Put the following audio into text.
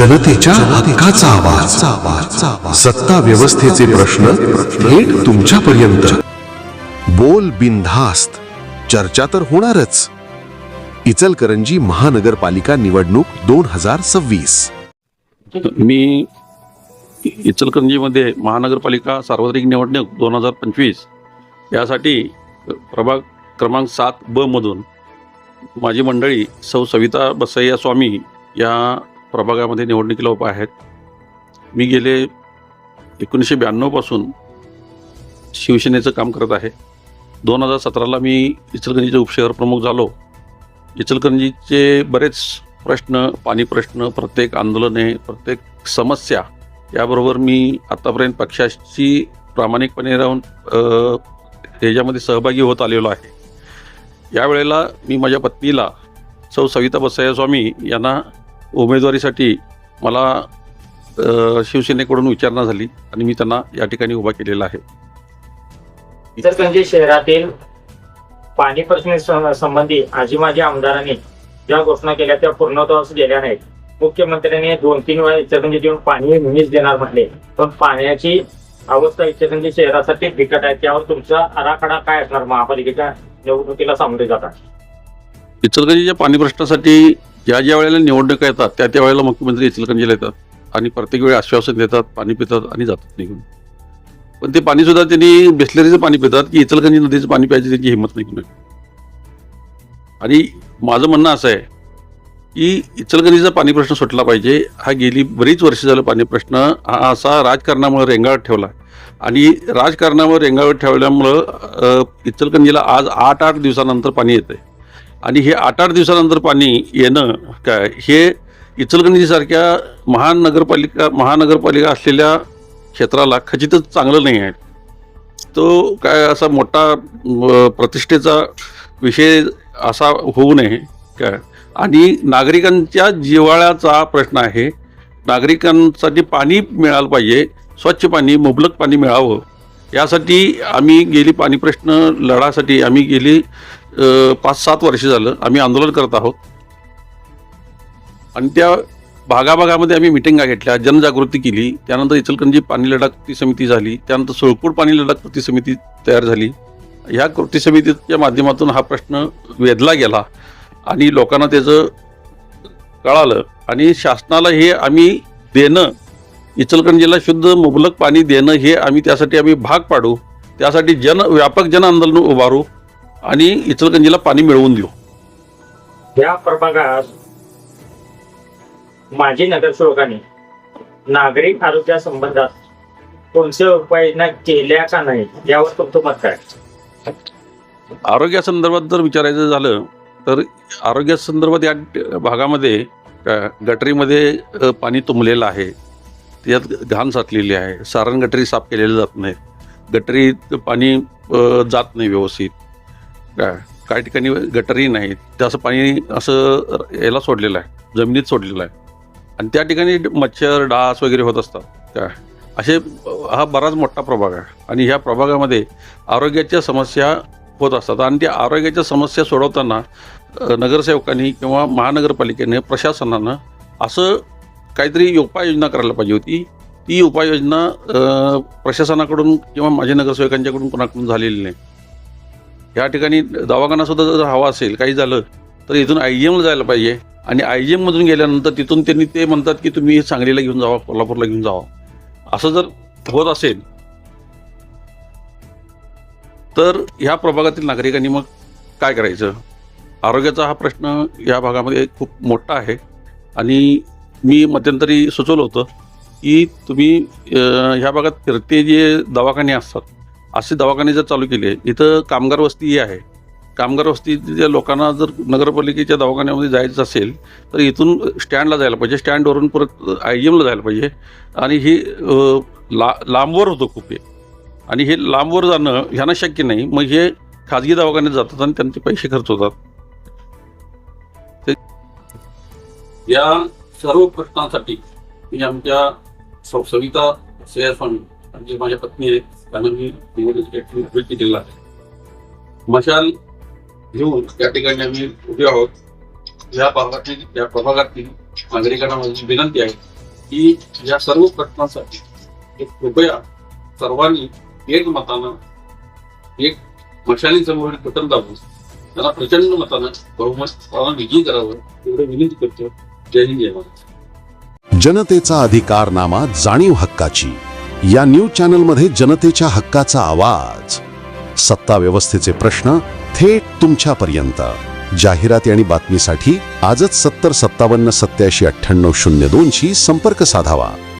जनतेच्या हक्काचा आवाज. सत्ता व्यवस्थेचे प्रश्न थेट तुमच्यापर्यंत. बोल बिनधास्त. चर्चा तर होणारच. इचलकरंजी महानगरपालिका निवडणूक दोन हजार सव्वीस. मी इचलकरंजीमध्ये महानगरपालिका सार्वत्रिक निवडणूक दोन हजार पंचवीस यासाठी प्रभाग क्रमांक सात ब मधून माझी मंडळी सौ सविता बसय्या स्वामी या प्रभागामध्ये निवडणुकीला उभा आहेत. मी गेले एकोणीसशे ब्याण्णवपासून शिवसेनेचं काम करत आहे. दोन हजार सतराला मी इचलकरंजीचे उपशहर प्रमुख झालो. इचलकरंजीचे बरेच प्रश्न पाणी प्रश्न प्रत्येक आंदोलने प्रत्येक समस्या याबरोबर मी आत्तापर्यंत पक्षाशी प्रामाणिकपणे राहून अ, ह्याच्यामध्ये सहभागी होत आलेलो आहे. यावेळेला मी माझ्या पत्नीला सौ सविता बसय्या स्वामी यांना उमेदवारीसाठी मला शिवसेनेकडून विचारणा झाली आणि मी त्यांना या ठिकाणी उभा केलेला आहे. इचलकरंजी शहरातील पाणी प्रश्न संबंधी आजी माझ्या आमदारांनी ज्या घोषणा केल्या त्या पूर्णत्वास गेल्या नाहीत. मुख्यमंत्र्यांनी दोन तीन वेळा इचलकरंजी देऊन पाणी मीच देणार म्हटले. पण पाण्याची अवस्था इचलकरंजी शहरासाठी बिकट आहे. त्यावर तुमचा आराखडा काय असणार? महापालिकेच्या निवडणुकीला सामोरे जातात इचलकरंजीच्या पाणी प्रश्नासाठी ज्या ज्या वेळेला निवडणुका येतात त्या त्या वेळेला मुख्यमंत्री इचलकरंजीला येतात आणि प्रत्येक वेळी आश्वासन देतात पाणी पितात आणि जातात निघून. पण ते पाणीसुद्धा त्यांनी बिस्लरीचं पाणी पितात की इचलकरंजी नदीचं पाणी प्यायची त्यांची हिंमत नाही. आणि माझं म्हणणं असं आहे की इचलकरंजीचा पाणी प्रश्न सुटला पाहिजे. हा गेली बरीच वर्ष झालं पाणी प्रश्न. हा असा राजकारणामुळे रेंगाळत ठेवला. आणि राजकारणावर रेंगाळत ठेवल्यामुळं इचलकरंजीला आज आठ आठ दिवसानंतर पाणी येतं आणि हे आठ आठ दिवसानंतर पाणी येणं काय हे इचलकरंजीसारख्या महानगरपालिका महानगरपालिका असलेल्या क्षेत्राला खचितच चांगलं नाही आहे. तो काय असा मोठा प्रतिष्ठेचा विषय असा होऊ नये. काय? आणि नागरिकांच्या जिव्हाळ्याचा प्रश्न आहे. नागरिकांसाठी पाणी मिळालं पाहिजे स्वच्छ पाणी मुबलक पाणी मिळावं. यासाठी आम्ही गेली पाणी प्रश्न लढासाठी आम्ही गेली. पाच सात वर्ष झालं आम्ही आंदोलन करत आहोत. आणि त्या भागाभागामध्ये आम्ही मिटिंगा घेतल्या जनजागृती केली. त्यानंतर इचलकरंजी पाणी लढा कृती समिती झाली. त्यानंतर सोळपूर पाणी लढा कृती समिती तयार झाली. ह्या कृती समितीच्या माध्यमातून हा प्रश्न वेधला गेला आणि लोकांना त्याचं कळालं आणि शासनाला हे आम्ही देणं इचलकरंजीला शुद्ध मुबलक पाणी देणं हे आम्ही त्यासाठी आम्ही भाग पाडू. त्यासाठी जन व्यापक जन आंदोलन उभारू. आणि इचलकरंजीला पाणी मिळवून देऊ. या प्रभागात माजी नगरसेवकांनी नागरिक आरोग्यासंबंधात कोणत्या उपाययोजना केल्या का नाही यावर तुमचं मत काय? आरोग्यासंदर्भात जर विचारायचं झालं तर आरोग्यासंदर्भात या भागामध्ये गटरीमध्ये पाणी तुंबलेलं आहे. त्यात घाण साचलेली आहे. सारण गटरी साफ केलेले जात नाहीत. गटरीत पाणी जात नाही व्यवस्थित. काय काही ठिकाणी गटरही नाहीत. त्याचं असं पाणी असं याला सोडलेलं आहे. जमिनीत सोडलेलं आहे. आणि त्या ठिकाणी मच्छर डास वगैरे होत असतात. काय असे हा बराच मोठा प्रभाग आहे. आणि ह्या प्रभागामध्ये आरोग्याच्या समस्या होत असतात. आणि त्या आरोग्याच्या समस्या सोडवताना नगरसेवकांनी किंवा महानगरपालिकेने प्रशासनानं असं काहीतरी उपाययोजना करायला पाहिजे होती. ती उपाययोजना प्रशासनाकडून किंवा माझ्या नगरसेवकांच्याकडून कोणाकडून झालेली नाही. या ठिकाणी दवाखाना सुद्धा जर हवा असेल काही झालं तर इथून आय जी एमला जायला पाहिजे. आणि आय जी एममधून गेल्यानंतर तिथून त्यांनी ते म्हणतात की तुम्ही सांगलीला घेऊन जावा कोल्हापूरला घेऊन जावा. असं जर होत असेल तर ह्या प्रभागातील नागरिकांनी मग काय करायचं? आरोग्याचा हा प्रश्न या भागामध्ये खूप मोठा आहे. आणि मी मध्यंतरी सुचवलं होतं की तुम्ही ह्या भागात फिरते जे दवाखाने असतात असे दवाखाने जर चालू केले इथं कामगार वस्ती ही आहे. कामगार वस्तीच्या लोकांना जर नगरपालिकेच्या दवाखान्यामध्ये जायचं असेल तर इथून स्टँडला जायला पाहिजे. स्टँडवरून परत आय जी एमला जायला पाहिजे. आणि ही ला लांबवर होतं खूप हे. आणि हे लांबवर जाणं ह्यांना शक्य नाही. मग हे खाजगी दवाखान्यात जातात आणि त्यांचे पैसे खर्च होतात. ते- या सर्व प्रश्नांसाठी मी आमच्या सविता सविता स्वामी जी माझ्या पत्नी आहेत त्यांना मी निवडणुकीसाठी उभे केलेला आहे? मशाल घेऊन या ठिकाणी आम्ही उभे आहोत. या भागातील या प्रभागातील नागरिकांना माझी विनंती आहे की या सर्व प्रश्नांसाठी एक कृपया सर्वांनी एक मतानं एक मशाली समोर बटन दाबून त्याला प्रचंड मतानं बहुमत विजयी करावं एवढं विनंती करतो. जय हिंद जय महाराज जनतेचा अधिकारनामा जाणीव हक्काची. या न्यूज चॅनलमध्ये जनतेच्या हक्काचा आवाज. सत्ता व्यवस्थेचे प्रश्न थेट तुमच्यापर्यंत. जाहिराती आणि बातमीसाठी आजच सत्तर सत्तावन्न सत्याऐंशी अठ्ठ्याण्णव शून्य दोनशी संपर्क साधावा.